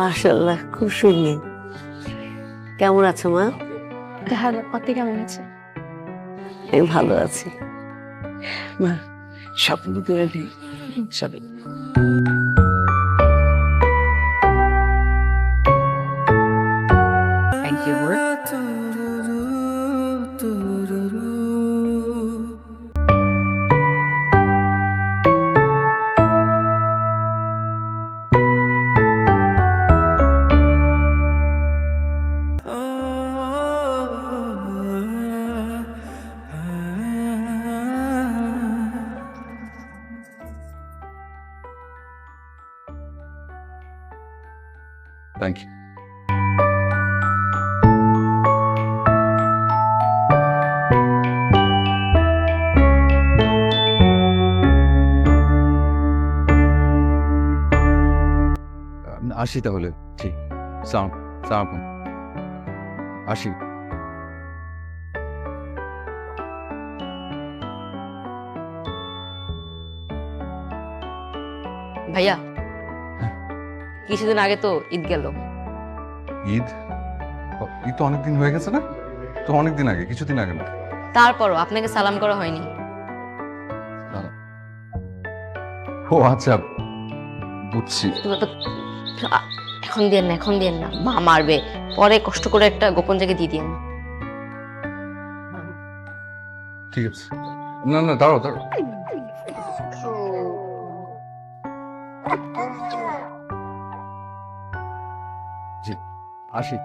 মাশাল্লাহ খুব সুন্দর। কেমন আছো মা? ভালো আপনি কেমন আছে আমি ভালো আছি। মা স্বপ্ন করে নেই সবে। Thank ইউ থ্যাংক ইউ আসি তাহলে। ঠিক সালাম সালাম আসি। ভাইয়া কিছুদিন আগে তো ঈদ গেল। ঈদ? ঈদ তো অনেকদিন হয়ে গেছে না? তো অনেকদিন আগে কিছুদিন আগে না? তারপরও আপনাকে সালাম করা হয়নি। ও আচ্ছা বুঝছি। এখন দিয়েন না এখন দিয়েন না। মা মারবে। পরে কষ্ট করে একটা গোপন জায়গায় দিয়ে দিয়েন ঠিক আছে। না না দাঁড়াও দাঁড়াও। জি আসি